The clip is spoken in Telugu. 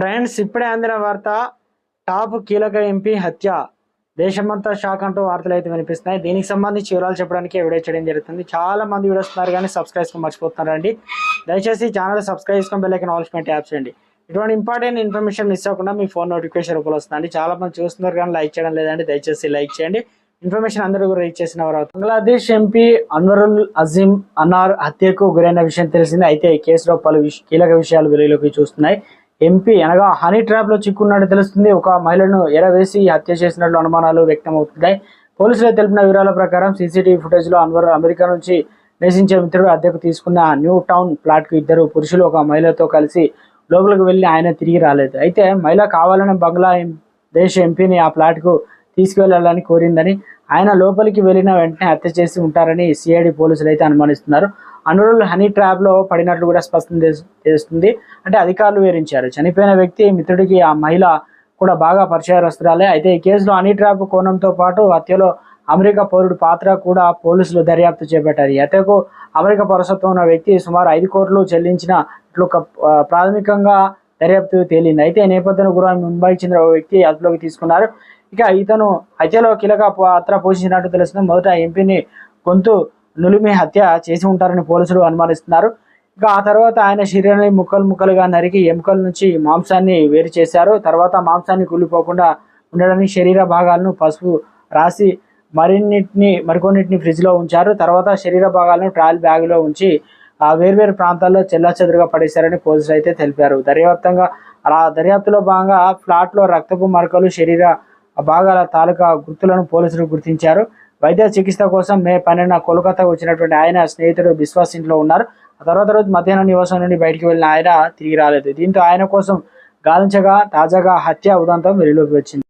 ఫ్రెండ్స్ ఇప్పుడే అందిన వార్త టాప్ కీలక ఎంపీ హత్య. దేశమంతా షాక్ అంటూ వార్తలు అయితే వినిపిస్తున్నాయి. దీనికి సంబంధించి వివరాలు చెప్పడానికి వీడియో చేయడం జరుగుతుంది. చాలా మంది వీడియో వస్తున్నారు కానీ సబ్స్క్రైబ్ మర్చిపోతున్నారు మర్చిపోతున్నారండి దయచేసి ఛానల్ సబ్స్క్రైబ్ చేసుకుని బెల్లైకన్ ఆల్స్ యాప్ చేయండి. ఇటువంటి ఇంపార్టెంట్ ఇన్ఫర్మేషన్ మిస్ అవ్వకుండా మీ ఫోన్ నోటిఫికేషన్ రూపంలో వస్తుందండి చాలా మంది చూస్తున్నారు కానీ లైక్ చేయడం లేదండి. దయచేసి లైక్ చేయండి. ఇన్ఫర్మేషన్ అందరూ కూడా రీచ్ చేసిన వారు బంగ్లాదేశ్ ఎంపీ అన్వరుల్ అజీం అన్నార్ హత్యకు గురైన విషయం తెలిసింది. అయితే ఈ కేసులో పలు కీలక విషయాలు వెలుగులోకి చూస్తున్నాయి. ఎంపీ అనగా హనీ ట్రాప్లో చిక్కున్నట్టు తెలుస్తుంది. ఒక మహిళను ఎరవేసి హత్య చేసినట్లు అనుమానాలు వ్యక్తమవుతున్నాయి పోలీసులు తెలిపిన వివరాల ప్రకారం సీసీటీవీ ఫుటేజ్లో అన్వర్ అమెరికా నుంచి నివసించే మిత్రుడు అద్దెకు తీసుకున్న న్యూ టౌన్ ప్లాట్కు ఇద్దరు పురుషులు ఒక మహిళతో కలిసి లోపలికి వెళ్ళి ఆయన తిరిగి రాలేదు. అయితే మహిళ కావాలని బంగ్లా దేశ ఎంపీని ఆ ప్లాట్కు తీసుకువెళ్ళాలని కోరిందని ఆయన లోపలికి వెళ్ళిన వెంటనే హత్య చేసి ఉంటారని సిఐడి పోలీసులు అయితే అనుమానిస్తున్నారు. అనురుల్ హనీ ట్రాప్లో పడినట్లు కూడా స్పష్టం చేస్తుంది. అంటే అధికారులు వివరించారు. చనిపోయిన వ్యక్తి మిత్రుడికి ఆ మహిళ కూడా బాగా పరిచయస్తురాలే అయితే ఈ కేసులో హనీ ట్రాప్ కోణంతో పాటు హత్యలో అమెరికా పౌరుడి పాత్ర కూడా పోలీసులు దర్యాప్తు చేపట్టారు. హత్యకు అమెరికా పౌరసత్వం ఉన్న వ్యక్తి సుమారు ఐదు కోట్లు చెల్లించిన ప్రాథమికంగా దర్యాప్తు తేలింది. అయితే ఈ నేపథ్యంలో గురువారం ముంబైకి చెందిన ఓ వ్యక్తి అదుపులోకి తీసుకున్నారు. ఇక ఇతను హత్యలో కీలక పాత్ర పోషించినట్టు తెలిసింది మొదట ఎంపీని గొంతు నులిమి హత్య చేసి ఉంటారని పోలీసులు అనుమానిస్తున్నారు. ఇక ఆ తర్వాత ఆయన శరీరాన్ని ముక్కలు ముక్కలుగా నరికి ఎముకల నుంచి మాంసాన్ని వేరు చేశారు. తర్వాత మాంసాన్ని కూలిపోకుండా ఉండడానికి శరీర భాగాలను పసుపు రాసి మరిన్నిటిని మరికొన్నిటిని ఫ్రిడ్జ్లో ఉంచారు. తర్వాత శరీర భాగాలను ట్రాయల్ బ్యాగ్లో ఉంచి ఆ వేర్వేరు ప్రాంతాల్లో చెల్లాచెదురుగా పడేశారని పోలీసులు అయితే తెలిపారు. దర్యాప్తంగా అలా దర్యాప్తులో భాగంగా ఫ్లాట్లో రక్తపు మరకలు శరీర భాగాల తాలూకా గుర్తులను పోలీసులు గుర్తించారు. వైద్య చికిత్స కోసం మే పన్నెండున కోల్కతా వచ్చినటువంటి ఆయన స్నేహితుడు బిశ్వాస్ ఇంట్లో ఉన్నారు. ఆ తర్వాత రోజు మధ్యాహ్నం నివాసం నుండి బయటికి వెళ్ళిన ఆయన తిరిగి రాలేదు. దీంతో ఆయన కోసం గాలించగా తాజాగా హత్య ఉదంతం వెలుగులోకి వచ్చింది.